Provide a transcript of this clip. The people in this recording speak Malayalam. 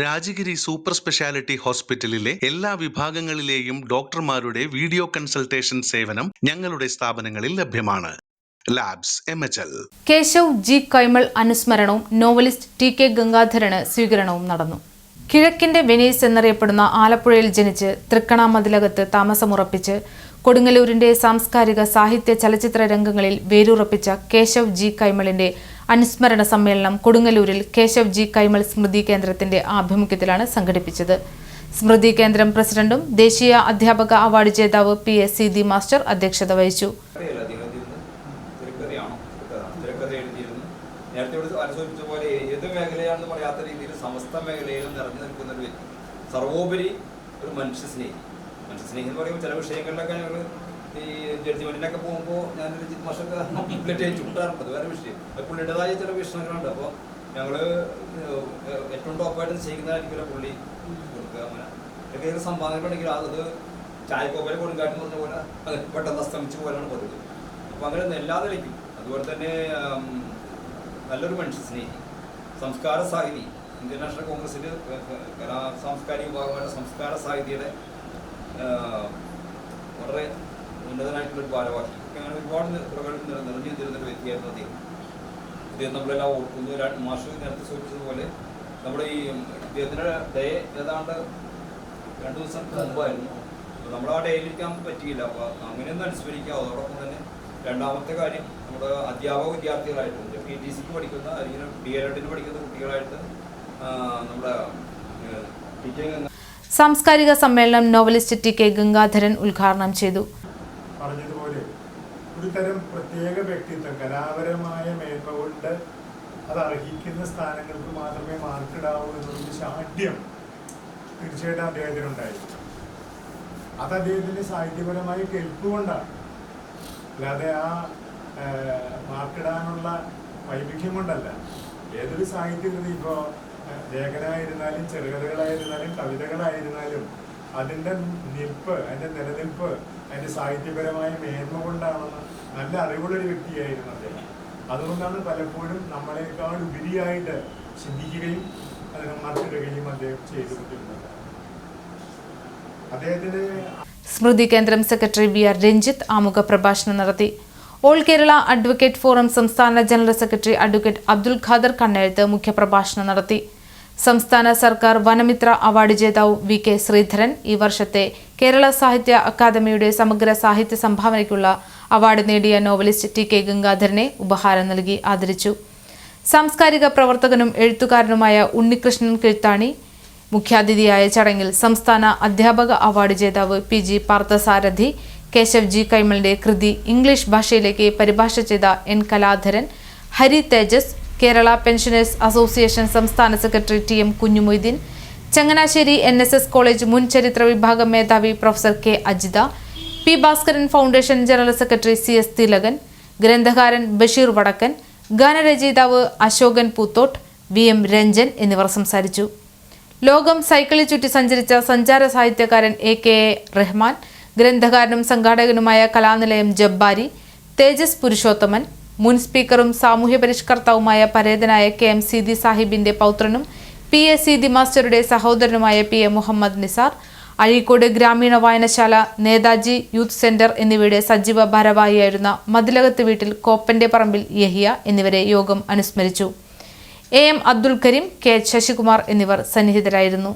രാജഗിരി സൂപ്പർ സ്പെഷ്യാലിറ്റി ഹോസ്പിറ്റലിലെ എല്ലാ വിഭാഗങ്ങളിലെയും ഡോക്ടർമാരുടെ വീഡിയോ കൺസൾട്ടേഷൻ സേവനം ഞങ്ങളുടെ സ്ഥാപനങ്ങളിൽ ലഭ്യമാണ്. ലാബ്സ് കേശവ് ജി കൈമൾ അനുസ്മരണവും നോവലിസ്റ്റ് ടി കെ ഗംഗാധരന് സ്വീകരണവും നടന്നു. കിഴക്കിന്റെ വെനീസ് എന്നറിയപ്പെടുന്ന ആലപ്പുഴയിൽ ജനിച്ച് തൃക്കണാമതിലകത്ത് താമസമുറപ്പിച്ച് കൊടുങ്ങല്ലൂരിന്റെ സാംസ്കാരിക സാഹിത്യ ചലച്ചിത്ര രംഗങ്ങളിൽ വേരുറപ്പിച്ച കേശവ് ജി കൈമളിന്റെ അനുസ്മരണ സമ്മേളനം കൊടുങ്ങല്ലൂരിൽ കേശവ് ജി കൈമൾ സ്മൃതി കേന്ദ്രത്തിന്റെ ആഭിമുഖ്യത്തിലാണ് സംഘടിപ്പിച്ചത്. സ്മൃതി കേന്ദ്രം പ്രസിഡന്റും ദേശീയ അധ്യാപക അവാർഡ് ജേതാവ് പി എസ് സി ദി മാസ്റ്റർ അധ്യക്ഷത വഹിച്ചു. നിൽക്കുന്ന ഒരു വ്യക്തി. സർവോപരി ഒരു മനുഷ്യ സ്നേഹി. മനുഷ്യ സ്നേഹി എന്ന് പറയുമ്പോൾ ചില വിഷയങ്ങളിലൊക്കെ ഞങ്ങൾ ഈ ജഡ്ജിമെന്റിനൊക്കെ പോകുമ്പോൾ ഞാൻ രഞ്ജിത് മാഷൊക്കെ കംപ്ലീറ്റ് ആയി ചുട്ടാറുണ്ട്. വേറെ വിഷയം. പുള്ളിയുടേതായ ചില വീക്ഷണങ്ങളുണ്ട് അപ്പോൾ ഞങ്ങൾ ഏറ്റവും ടോപ്പായിട്ട് ചെയ്യുന്നതായിരിക്കില്ല പുള്ളി. കൊടുക്കുക അങ്ങനെ. ഏത് സംഭാവനകളുണ്ടെങ്കിൽ അത് ചായക്കോപ്പയിൽ കൊടുങ്കാറ്റ് പറഞ്ഞ പോലെ പെട്ടെന്ന് അസ്തമിച്ച് പോലാണ് പതിവ്. അപ്പോൾ അങ്ങനെ എല്ലാ നിലയ്ക്കും. അതുപോലെ തന്നെ നല്ലൊരു മനുഷ്യ സ്നേഹി. സംസ്കാര സാഹിതി. ഇന്ത്യൻ നാഷണൽ കോൺഗ്രസിൽ കലാ സാംസ്കാരിക വിഭാഗമായിട്ട് സംസ്കാര സാഹിതിയുടെ വളരെ ഉന്നതനായിട്ടുള്ള ഒരു ഭാരവാഹി അങ്ങനെ ഒരുപാട് പ്രകടനം നിറഞ്ഞു നിന്നിരുന്ന ഒരു വ്യക്തിയായിരുന്നു അദ്ദേഹം. ഇദ്ദേഹം നമ്മളെല്ലാം ഓർക്കുന്നു. മാഷ് നേരത്തെ സൂചിപ്പിച്ചതുപോലെ നമ്മുടെ ഈ ഇദ്ദേഹത്തിന്റെ ഡേ ഏതാണ്ട് രണ്ടു ദിവസം മുമ്പായിരുന്നു. നമ്മൾ ആ ഡേയിലിരിക്കാൻ പറ്റിയില്ല. അപ്പോൾ അങ്ങനെയൊന്നും അനുസ്മരിക്കുക അതോടൊപ്പം തന്നെ രണ്ടാമത്തെ കാര്യം നമ്മുടെ അധ്യാപക വിദ്യാർത്ഥികളായിട്ടുണ്ട്. പി ടി സിക്ക് പഠിക്കുന്ന അല്ലെങ്കിൽ ഡി എൽ എഡിന് പഠിക്കുന്ന കുട്ടികളായിട്ട് നമ്മുടെ ടീച്ചിങ് സാംസ്കാരിക സമ്മേളനം നോവലിസ്റ്റ് ടി കെ ഗംഗാധരൻ ഉദ്ഘാടനം ചെയ്തു. ഒരു തരം പ്രത്യേക വ്യക്തിത്വം കലാപരമായ മേന്മ കൊണ്ട് അത് അർഹിക്കുന്ന സ്ഥാനങ്ങൾക്ക് മാത്രമേ മാർക്കിടാവൂ എന്നുള്ള ശാഠ്യം തീർച്ചയായിട്ടും അദ്ദേഹത്തിനുണ്ടായി അത് അദ്ദേഹത്തിന്റെ സാഹിത്യപരമായ കേൾപ്പുകൊണ്ടാണ് അല്ലാതെ ആ മാർക്കിടാനുള്ള വൈവിധ്യം കൊണ്ടല്ല. ഏതൊരു സാഹിത്യകൃതി ഇപ്പോൾ ലേഖനമായിരുന്നാലും ചെറുകഥകളായിരുന്നാലും കവിതകളായിരുന്നാലും അതിന്റെ നിൽപ്പ് അതിന്റെ നിലനിൽപ്പ് അതിന്റെ സാഹിത്യപരമായ മേന്മ കൊണ്ടാണെന്ന് നല്ല അറിവുള്ളൊരു വ്യക്തിയായിരുന്നു അദ്ദേഹം. അതുകൊണ്ടാണ് പലപ്പോഴും നമ്മളെക്കാൾ ഉപരിയായിട്ട് ചിന്തിക്കുകയും അദ്ദേഹം മറിച്ചിടുകയും അദ്ദേഹം ചെയ്തുകൊണ്ടിരുന്നത്. അദ്ദേഹത്തിന് സ്മൃതി കേന്ദ്രം സെക്രട്ടറി വി ആർ രഞ്ജിത്ത് ആമുഖ പ്രഭാഷണം നടത്തി. ഓൾ കേരള അഡ്വക്കേറ്റ് ഫോറം സംസ്ഥാന general secretary advocate Abdul Khader Kannezhuth മുഖ്യപ്രഭാഷണം നടത്തി. സംസ്ഥാന സർക്കാർ വനമിത്ര അവാർഡ് ജേതാവ് വി കെ ശ്രീധരൻ ഈ വർഷത്തെ കേരള സാഹിത്യ അക്കാദമിയുടെ സമഗ്ര സാഹിത്യ സംഭാവനയ്ക്കുള്ള അവാർഡ് നേടിയ നോവലിസ്റ്റ് ടി കെ ഗംഗാധരനെ ഉപഹാരം നൽകി ആദരിച്ചു. സാംസ്കാരിക പ്രവർത്തകനും എഴുത്തുകാരനുമായ ഉണ്ണികൃഷ്ണൻ കിഴ്ത്താണി മുഖ്യാതിഥിയായ ചടങ്ങിൽ സംസ്ഥാന അധ്യാപക അവാർഡ് ജേതാവ് P G Parthasarathy Keshav G കൈമളിന്റെ കൃതി ഇംഗ്ലീഷ് ഭാഷയിലേക്ക് പരിഭാഷ ചെയ്ത N Kaladharan Hari Thejas Kerala pensioners association സംസ്ഥാന secretary T M Kunjumoideen Changanassery N S S college മുൻ ചരിത്ര വിഭാഗം മേധാവി professor K Ajitha P Bhaskaran foundation general secretary C S Thilakan ഗ്രന്ഥകാരൻ Basheer Vadakkan ഗാനരചയിതാവ് അശോകൻ പൂത്തോട്ട് വി എം രഞ്ജൻ എന്നിവർ സംസാരിച്ചു. ലോകം സൈക്കിളിൽ ചുറ്റി സഞ്ചരിച്ച സഞ്ചാര സാഹിത്യകാരൻ എ കെ എ റഹ്മാൻ ഗ്രന്ഥകാരനും സംഘാടകനുമായ കലാനിലയം ജബ്ബാരി തേജസ് പുരുഷോത്തമൻ മുൻ സ്പീക്കറും സാമൂഹ്യ പരിഷ്കർത്താവുമായ പരേതനായ കെ എം സീതി സാഹിബിന്റെ പൗത്രനും പി എ സീതി മാസ്റ്ററുടെ സഹോദരനുമായ പി എ മുഹമ്മദ് നിസാർ അഴീക്കോട് ഗ്രാമീണ വായനശാല നേതാജി യൂത്ത് സെന്റർ എന്നിവയുടെ സജീവ ഭാരവാഹിയായിരുന്ന മതിലകത്ത് വീട്ടിൽ കോപ്പന്റെ പറമ്പിൽ യഹിയ എന്നിവരെ യോഗം അനുസ്മരിച്ചു. A M Abdul Kareem K Sasikumar എന്നിവർ സന്നിഹിതരായിരുന്നു.